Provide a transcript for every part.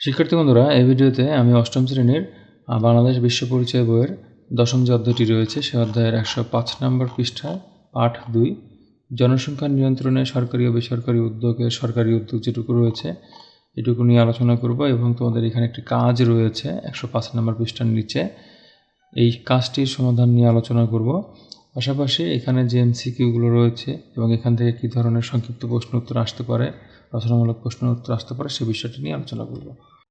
শিক্ষার্থী বন্ধুরা, এই ভিডিওতে আমি অষ্টম শ্রেণির বাংলাদেশ বিশ্ব পরিচয় বইয়ের দশম যে অধ্যায়টি রয়েছে, সে অধ্যায়ের একশো পাঁচ নম্বর পৃষ্ঠা, পাঠ দুই। জনসংখ্যা নিয়ন্ত্রণে সরকারি ও বেসরকারি উদ্যোগে সরকারি উদ্যোগ যেটুকু রয়েছে, এটুকু নিয়ে আলোচনা করব এবং তোমাদের এখানে একটি কাজ রয়েছে একশো পাঁচ নম্বর পৃষ্ঠার নিচে। এই কাজটির সমাধান নিয়ে আলোচনা করব। পাশাপাশি এখানে যে এমসিকিউগুলো রয়েছে এবং এখান থেকে কী ধরনের সংক্ষিপ্ত প্রশ্ন উত্তর আসতে পারে রচনামূলক প্রশ্ন উত্তর আসতে পারে সে বিষয়টি নিয়ে আলোচনা করব।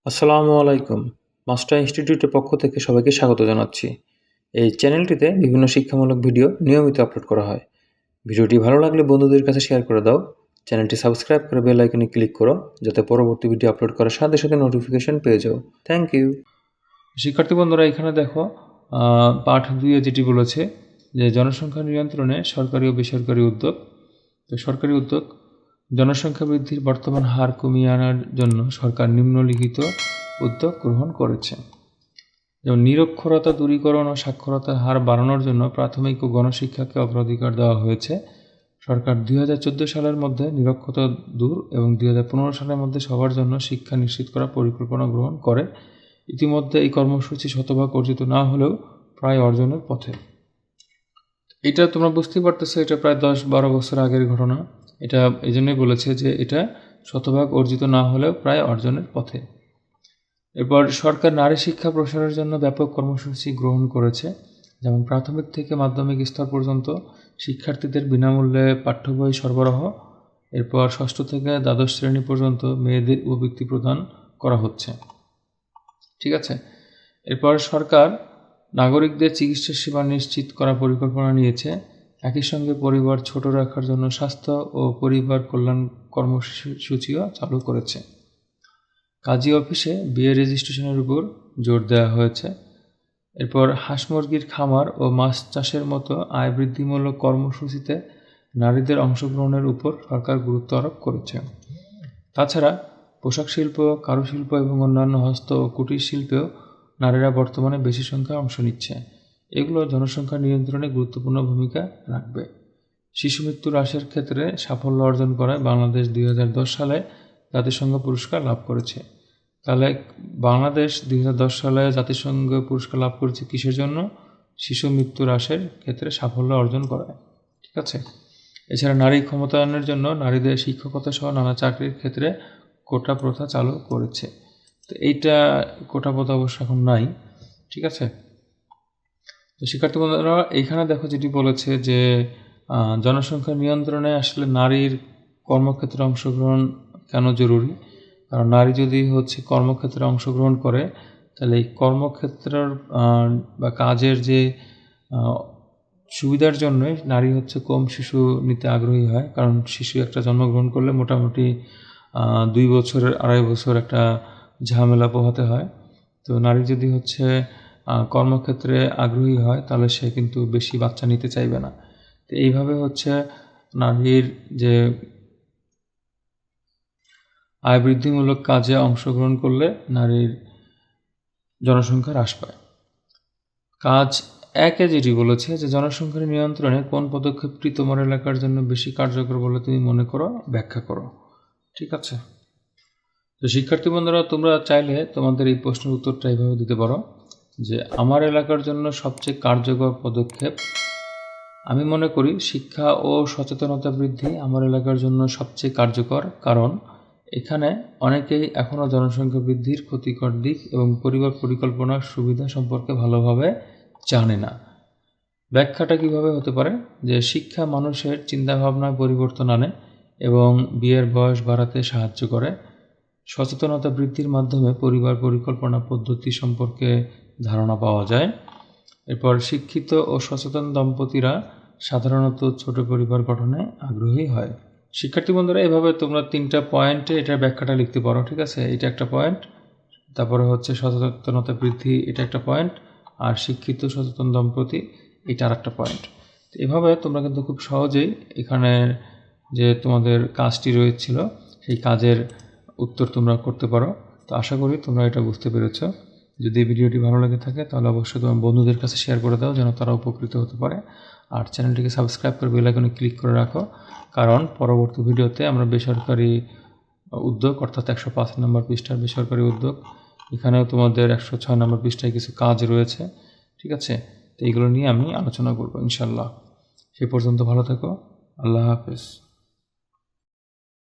আসসালামু আলাইকুম। মাস্টার ইনস্টিটিউটের পক্ষ থেকে সবাইকে স্বাগত জানাচ্ছি। এই চ্যানেলটিতে বিভিন্ন শিক্ষামূলক ভিডিও নিয়মিত আপলোড করা হয়। ভিডিওটি ভালো লাগলে বন্ধুদের কাছে শেয়ার করে দাও। চ্যানেলটি সাবস্ক্রাইব করে বেল আইকনে ক্লিক করো যাতে পরবর্তী ভিডিও আপলোড করার সাথে সাথে নোটিফিকেশন পেয়ে যাও। Thank you. শিক্ষার্থী বন্ধুরা এখানে দেখো পাঠ দুইয়ে যেটি বলেছে যে জনসংখ্যা নিয়ন্ত্রণে সরকারি ও বেসরকারি উদ্যোগ। তো সরকারি উদ্যোগ জনসংখ্যা বৃদ্ধির বর্তমান হার কমিয়ে আনার জন্য সরকার নিম্নলিখিত উদ্যোগ গ্রহণ করেছে। যেমন নিরক্ষরতা দূরীকরণ ও সাক্ষরতার হার বাড়ানোর জন্য প্রাথমিক ও গণশিক্ষাকে অগ্রাধিকার দেওয়া হয়েছে। সরকার দুই হাজার চোদ্দ সালের মধ্যে নিরক্ষরতা দূর এবং দুই হাজার পনেরো সালের মধ্যে সবার জন্য শিক্ষা নিশ্চিত করার পরিকল্পনা গ্রহণ করে। ইতিমধ্যে এই কর্মসূচি শতভাগ অর্জিত না হলেও প্রায় অর্জনের পথে। এটা তোমরা বুঝতেই পারতেছো, এটা প্রায় দশ বারো বছর আগের ঘটনা। এটা এই জন্যই বলেছে যে এটা শতভাগ অর্জিত না হলেও প্রায় অর্জনের পথে। এরপর, সরকার নারী শিক্ষা প্রসারের জন্য ব্যাপক কর্মসূচি গ্রহণ করেছে, যেমন প্রাথমিক থেকে মাধ্যমিক স্তর পর্যন্ত শিক্ষার্থীদের বিনামূল্যে পাঠ্য বই সরবরাহ, এরপর ষষ্ঠ থেকে দ্বাদশ শ্রেণি পর্যন্ত মেয়েদের উপবৃত্তি প্রদান করা হচ্ছে। ঠিক আছে? এরপর সরকার নাগরিকদের চিকিৎসা সেবা নিশ্চিত করার পরিকল্পনা নিয়েছে একই সঙ্গে পরিবার ছোট রাখার জন্য স্বাস্থ্য ও পরিবার কল্যাণ কর্মসূচিও চালু করেছে। কাজী অফিসে বিয়ে রেজিস্ট্রেশনের উপর জোর দেওয়া হয়েছে। এরপর হাঁস মুরগির খামার ও মাছ চাষের মতো আয় বৃদ্ধিমূলক কর্মসূচিতে নারীদের অংশগ্রহণের উপর সরকার গুরুত্ব আরোপ করেছে। তাছাড়া পোশাক শিল্প, কারুশিল্প এবং অন্যান্য হস্ত ও কুটির শিল্পেও নারীরা বর্তমানে বেশি সংখ্যায় অংশ নিচ্ছে। এগুলো জনসংখ্যা নিয়ন্ত্রণে গুরুত্বপূর্ণ ভূমিকা রাখবে। শিশু মৃত্যু হ্রাসের ক্ষেত্রে সাফল্য অর্জন করায় বাংলাদেশ দুই হাজার দশ সালে জাতিসংঘ পুরস্কার লাভ করেছে। তাহলে বাংলাদেশ দুই হাজার দশ সালে জাতিসংঘ পুরস্কার লাভ করেছে কিসের জন্য? শিশু মৃত্যু হ্রাসের ক্ষেত্রে সাফল্য অর্জন করায়। ঠিক আছে? এছাড়া নারী ক্ষমতায়নের জন্য নারীদের শিক্ষকতা সহ নানা চাকরির ক্ষেত্রে কোটা প্রথা চালু করেছে। তো এইটা কোটা প্রথা অবশ্য এখন নাই। ঠিক আছে? তো শিক্ষার্থী বন্ধুরা, এইখানে দেখো যেটি বলেছে যে জনসংখ্যা নিয়ন্ত্রণে আসলে নারীর কর্মক্ষেত্রে অংশগ্রহণ কেন জরুরি? কারণ নারী যদি হচ্ছে কর্মক্ষেত্রে অংশগ্রহণ করে, তাহলে এই কর্মক্ষেত্রের বা কাজের যে সুবিধার জন্যই নারী হচ্ছে কম শিশু নিতে আগ্রহী হয়। কারণ শিশু একটা জন্মগ্রহণ করলে মোটামুটি দুই বছরের, আড়াই বছর একটা ঝামেলা পোহাতে হয়। তো নারী যদি হচ্ছে কর্মক্ষেত্রে আগ্রহী হয়, তাহলে সে কিন্তু বেশি বাচ্চা নিতে চাইবে না। তো এইভাবে হচ্ছে নারীর যে আয় বৃদ্ধিমূলক কাজে অংশগ্রহণ করলে নারীর জনসংখ্যা হ্রাস পায়। কাজ একে যেটি বলেছে যে জনসংখ্যার নিয়ন্ত্রণে কোন পদক্ষেপটি তোমার এলাকার জন্য বেশি কার্যকর বলে তুমি মনে করো, ব্যাখ্যা করো। ঠিক আছে? তো শিক্ষার্থী বন্ধুরা, তোমরা চাইলে তোমাদের এই প্রশ্নের উত্তরটা এইভাবে দিতে পারো। যে আমার এলাকার জন্য সবচেয়ে কার্যকর পদক্ষেপ, আমি মনে করি শিক্ষা ও সচেতনতা বৃদ্ধি আমার এলাকার জন্য সবচেয়ে কার্যকর। কারণ এখানে অনেকেই এখনও জনসংখ্যা বৃদ্ধির ক্ষতিকর দিক এবং পরিবার পরিকল্পনার সুবিধা সম্পর্কে ভালোভাবে জানে না। ব্যাখ্যাটা কীভাবে হতে পারে? যে শিক্ষা মানুষের চিন্তাভাবনায় পরিবর্তন আনে এবং বিয়ের বয়স বাড়াতে সাহায্য করে। সচেতনতা বৃদ্ধির মাধ্যমে পরিবার পরিকল্পনা পদ্ধতি সম্পর্কে ধারণা পাওয়া যায়। এরপর শিক্ষিত ও সচেতন দম্পতিরা সাধারণত ছোট পরিবার গঠনে আগ্রহী হয়। শিক্ষার্থী বন্ধুরা, এভাবে তোমরা তিনটা পয়েন্টে এটার ব্যাখ্যাটা লিখতে পারো, ঠিক আছে? এটা একটা পয়েন্ট, তারপরে হচ্ছে সচেতনতা বৃদ্ধি, এটা একটা পয়েন্ট, আর শিক্ষিত সচেতন দম্পতি, এটা আর একটা পয়েন্ট এভাবে তোমরা কিন্তু খুব সহজেই এখানে যে তোমাদের কাজটি রয়েছিল, সেই কাজের উত্তর তোমরা করতে পারো। তো আশা করি তোমরা এটা বুঝতে পেরেছ। যদি ভিডিওটি ভালো লেগে থাকে, তাহলে অবশ্যই তোমার বন্ধুদের কাছে শেয়ার করে দাও, যেন তারা উপকৃত হতে পারে। আর চ্যানেলটিকে সাবস্ক্রাইব করে বেল আইকনে ক্লিক করে রাখো, কারণ পরবর্তী ভিডিওতে আমরা বেসরকারি উদ্যোগ, অর্থাৎ একশো পাঁচ নম্বর পৃষ্ঠার বেসরকারি উদ্যোগ, এখানেও তোমাদের একশো ছয় নম্বর পৃষ্ঠায় কিছু কাজ রয়েছে, ঠিক আছে? তো এইগুলো নিয়ে আমি আলোচনা করব ইনশাল্লাহ সে পর্যন্ত ভালো থেকো, আল্লাহ হাফেজ।